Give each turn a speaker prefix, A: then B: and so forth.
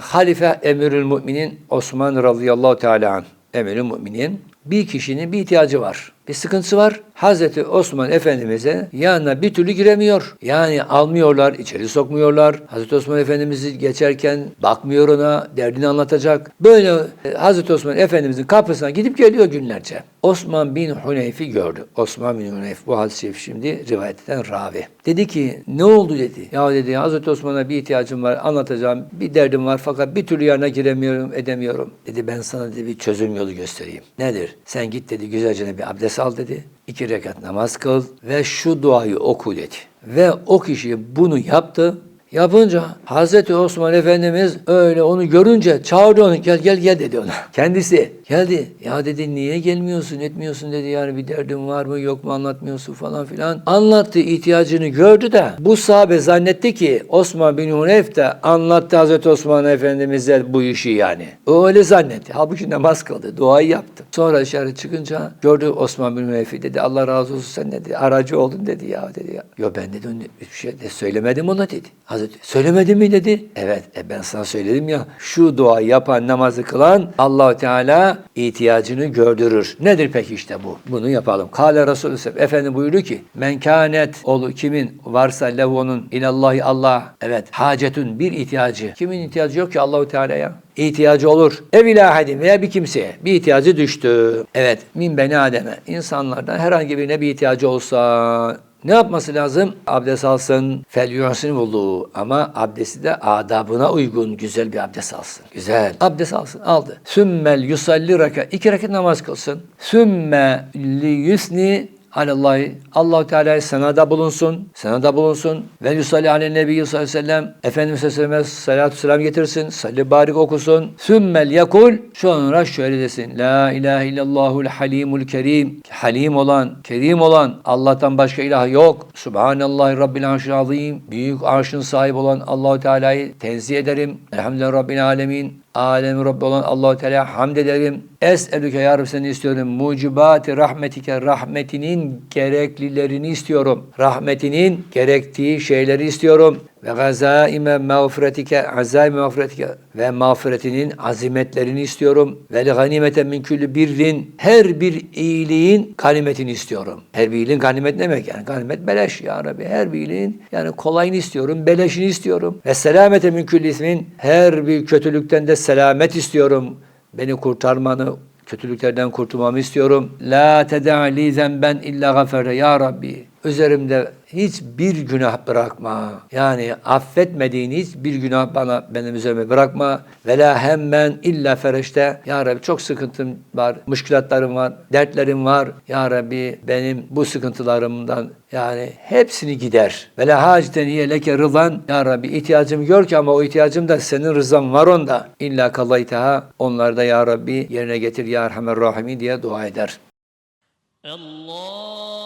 A: Halife Emirül Müminin Osman radıyallahu teala anh. Emirül Müminin bir kişinin bir ihtiyacı var. Bir sıkıntısı var. Hazreti Osman Efendimiz'e yanına bir türlü giremiyor. Yani almıyorlar, içeri sokmuyorlar. Hazreti Osman Efendimiz'i geçerken bakmıyor ona, derdini anlatacak. Böyle e, Hazreti Osman Efendimiz'in kapısına gidip geliyor günlerce. Osman bin Huneyf'i gördü. Osman bin Huneyf bu şerif şimdi rivayet ravi. Dedi ki ne oldu dedi. Ya dedi Hazreti Osman'a bir ihtiyacım var anlatacağım. Bir derdim var fakat bir türlü yanına giremiyorum edemiyorum. Dedi ben sana dedi bir çözüm yolu göstereyim. Nedir? Sen git dedi güzelce bir abdest al dedi. İki rekat namaz kıl ve şu duayı oku dedi. Ve o kişi bunu yaptı. Yapınca Hazreti Osman Efendimiz öyle onu görünce çağırdı onu gel gel gel dedi ona. Kendisi geldi. Ya dedi niye gelmiyorsun etmiyorsun dedi yani bir derdin var mı yok mu anlatmıyorsun falan filan. Anlattı ihtiyacını gördü de bu sahabe zannetti ki Osman bin Huneyf de anlattı Hazreti Osman Efendimiz'e bu işi yani. O öyle zannetti. Halbuki namaz kıldı. Duayı yaptı. Sonra dışarı çıkınca gördü Osman bin Huneyf'i dedi. Allah razı olsun sen dedi. Aracı oldun dedi ya dedi ya. Yo ben dedi onu bir şey de söylemedim ona dedi. Hazreti söylemedin mi dedi. Evet e ben sana söyledim ya. Şu duayı yapan namazı kılan Allahu Teala ihtiyacını gördürür. Nedir peki işte bu? Bunu yapalım. Kale Resulü Efendi buyurdu ki men kânet olu kimin varsa levonun inallahi Allah evet hacetün bir ihtiyacı. Kimin ihtiyacı yok ki Allahu Teala'ya? ihtiyacı olur. Ev ilahedin veya bir kimseye bir ihtiyacı düştü. Evet min beni Adem'e insanlardan herhangi birine bir ihtiyacı olsa ne yapması lazım? Abdest alsın, fel yuhsin bulduğu ama abdesti de adabına uygun güzel bir abdest alsın. Güzel. Abdest alsın. Aldı. Sümmel yusalli raka. iki rekat namaz kılsın. Sümme li yusni alallahi. Allahu Teala senada bulunsun. Senada bulunsun. Ve yusalli aleyhi nebi sallallahu aleyhi ve sellem. Efendimiz sallallahu salatü selam getirsin. Salli barik okusun. Sümmel yakul. Sonra şöyle desin. La ilahe illallahul halimul kerim. Halim olan, kerim olan Allah'tan başka ilah yok. Subhanallahi rabbil arşil azim. Büyük arşın sahibi olan Allahu Teala'yı tenzih ederim. Elhamdülillahi rabbil alemin. Alemi Rabbi olan Allahu Teala hamd ederim. Es'elüke ya Rabbi seni istiyorum. Mucibati rahmetike rahmetinin gereklilerini istiyorum. Rahmetinin gerektiği şeyleri istiyorum. Ve gazaime mağfiretike azaime mağfiretike ve mağfiretinin azimetlerini istiyorum. Ve li ganimete min külli birrin her bir iyiliğin ganimetini istiyorum. Her bir iyiliğin ganimet ne demek yani? Ganimet beleş ya Rabbi. Her bir iyiliğin yani kolayını istiyorum, beleşini istiyorum. Ve selamete min külli ismin her bir kötülükten de selamet istiyorum. Beni kurtarmanı, kötülüklerden kurtulmamı istiyorum. La teda'li zenben illa gafere ya Rabbi üzerimde hiçbir günah bırakma. Yani affetmediğin hiçbir günah bana benim üzerime bırakma. Ve la hemmen illa fereşte. Ya Rabbi çok sıkıntım var, müşkilatlarım var, dertlerim var. Ya Rabbi benim bu sıkıntılarımdan yani hepsini gider. Ve la hacden hiye leke rıdan. Ya Rabbi ihtiyacım yok ki ama o ihtiyacım da senin rızan var onda. İlla kallaytaha. Onlar da Ya Rabbi yerine getir Ya Erhamer Rahimin diye dua eder.
B: Allah